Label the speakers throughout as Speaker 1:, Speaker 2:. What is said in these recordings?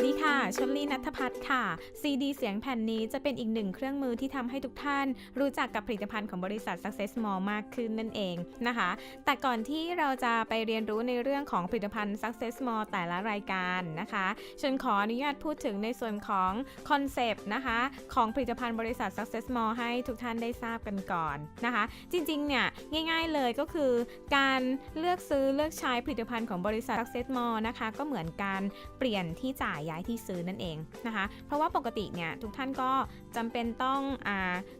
Speaker 1: วัสดีค่ะชลลีนัทพัฒน์ค่ะ ซีดีเสียงแผ่นนี้จะเป็นอีกหนึ่งเครื่องมือที่ทำให้ทุกท่าน รู้จักกับผลิตภัณฑ์ของบริษัท Success Mall มากขึ้นนั่นเองนะคะ แต่ก่อนที่เราจะไปเรียนรู้ในเรื่องของผลิตภัณฑ์ Success Mall แต่ละรายการนะคะฉันขออนุญาตพูดถึงในส่วนของคอนเซปต์นะคะของผลิตภัณฑ์บริษัท Success Mall ให้ทุกท่านได้ทราบกันก่อนนะคะ จริงๆเนี่ยง่าย ๆเลยก็คือการเลือกซื้อเลือกใช้ผลิตภัณฑ์ของบริษัท Success Mall นะคะก็เหมือนการเปลี่ยนที่จ่ายย้ายที่ซื้อนั่นเองนะคะ เพราะว่าปกติเนี่ยทุกท่านก็จำเป็นต้องอ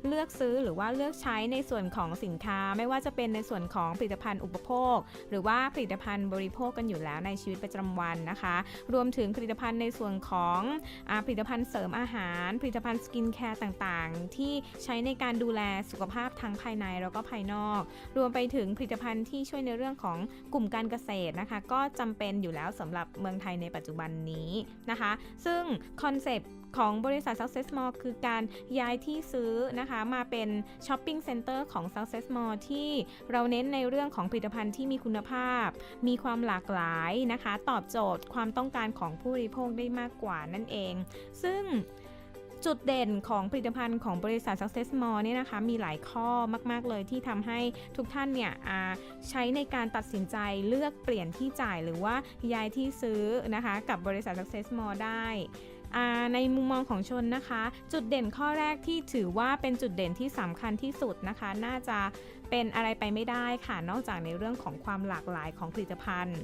Speaker 1: เลือกซื้อหรือว่าเลือกใช้ในส่วนของสินค้า ไม่ว่าจะเป็นในส่วนของผลิตภัณฑ์อุปโภค หรือว่าผลิตภัณฑ์บริโภคกันอยู่แล้วในชีวิตประจำวันนะคะ รวมถึงผลิตภัณฑ์ในส่วนของอผลิตภัณฑ์เสริมอาหาร ผลิตภัณฑ์สกินแคร์ต่างๆ ที่ใช้ในการดูแลสุขภาพทั้งภายในแล้วก็ภายนอก รวมไปถึงผลิตภัณฑ์ที่ช่วยในเรื่องของกลุ่มการเกษตรนะคะ ก็จำเป็นอยู่แล้วสำหรับเมืองไทยในปัจจุบันนี้นะคะซึ่งคอนเซปต์ของบริษัท Success Mall คือการย้ายที่ซื้อนะคะ มาเป็นช้อปปิ้งเซ็นเตอร์ของ Success Mall ที่เราเน้นในเรื่องของผลิตภัณฑ์ที่มีคุณภาพ มีความหลากหลายนะคะ ตอบโจทย์ความต้องการของผู้บริโภคได้มากกว่านั่นเอง ซึ่ง จุดเด่นของผลิตภัณฑ์ของบริษัท Success Mall เนี่ยนะคะมีหลายข้อมาก ๆ เลยที่ทำให้ทุกท่านเนี่ยใช้ในการตัดสินใจเลือกเปลี่ยนที่จ่ายหรือว่าย้ายที่ซื้อนะคะกับบริษัท Success Mall ได้ในมุมมองของชนนะคะ จุดเด่นข้อแรกที่ถือว่าเป็นจุดเด่นที่สำคัญที่สุดนะคะ น่าจะ เป็นอะไรไปไม่ได้ค่ะ นอกจากในเรื่องของความหลากหลายของผลิตภัณฑ์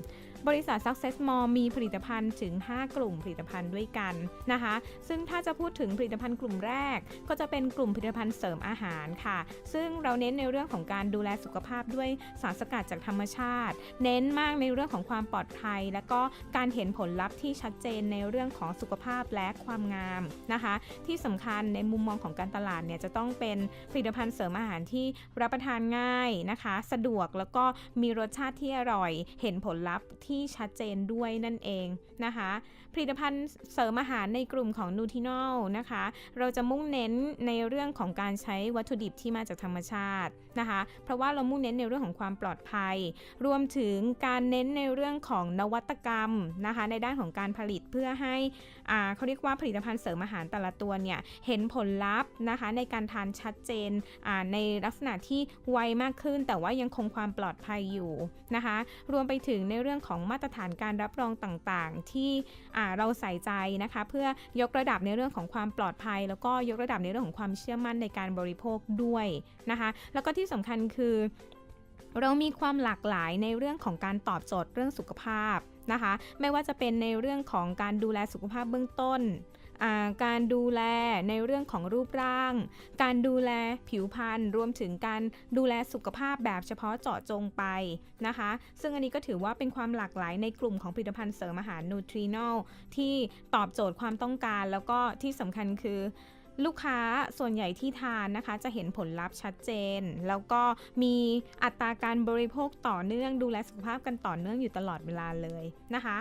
Speaker 1: บริษัท Success Mall มีผลิตภัณฑ์ถึง 5 กลุ่มผลิตภัณฑ์ด้วยกันนะคะ ซึ่งถ้าจะพูดถึงผลิตภัณฑ์กลุ่มแรก ก็จะเป็นกลุ่มผลิตภัณฑ์เสริมอาหารค่ะ ซึ่งเราเน้นในเรื่องของการดูแลสุขภาพด้วยสารสกัดจากธรรมชาติ เน้นมากในเรื่องของความปลอดภัย และก็การเห็นผลลัพธ์ที่ชัดเจนในเรื่องของสุขภาพและความงามนะคะ ที่สำคัญในมุมมองของการตลาดเนี่ยจะต้องเป็นผลิตภัณฑ์เสริมอาหารที่รับประทานง่ายนะคะ สะดวกแล้วก็มีรสชาติที่อร่อย เห็นผลลัพธ์ที่ชัดเจนด้วยนั่นเองนะคะ ผลิตภัณฑ์เสริมอาหารในกลุ่มของนูทินอลนะคะ เราจะมุ่งเน้นในเรื่องของการใช้วัตถุดิบที่มาจากธรรมชาตินะคะ เพราะว่าเรามุ่งเน้นในเรื่องของความปลอดภัย รวมถึงการเน้นในเรื่องของนวัตกรรมนะคะ ในด้านของการผลิตเพื่อให้อ่าเขาเรียกว่าผลิตภัณฑ์เสริมอาหารแต่ละตัวเนี่ยเห็นผลลัพธ์นะคะในการทานชัดเจนในลักษณะที่ไวมากขึ้น แต่ว่ายังคงความปลอดภัยอยู่นะคะ รวมไปถึงในเรื่องของมาตรฐานการรับรองต่างๆ ที่เราใส่ใจนะคะ เพื่อยกระดับในเรื่องของความปลอดภัย แล้วก็ยกระดับในเรื่องของความเชื่อมั่นในการบริโภคด้วยนะคะ แล้วก็ที่สำคัญคือเรามีความหลากหลายในเรื่องของการตอบโจทย์เรื่องสุขภาพนะคะ ไม่ว่าจะเป็นในเรื่องของการดูแลสุขภาพเบื้องต้น การดูแลในเรื่องของรูปร่าง การดูแลผิวพรรณรวมถึงการดูแลสุขภาพแบบเฉพาะเจาะจงไปนะคะ ซึ่งอันนี้ก็ถือว่าเป็นความหลากหลายในกลุ่มของผลิตภัณฑ์เสริมอาหารนูทรีนอลที่ตอบโจทย์ความต้องการ แล้วก็ที่สำคัญคือลูกค้าส่วนใหญ่ที่ทานนะคะจะเห็นผลลัพธ์ชัดเจน แล้วก็มีอัตราการบริโภคต่อเนื่องดูแลสุขภาพกันต่อเนื่องอยู่ตลอดเวลาเลยนะคะ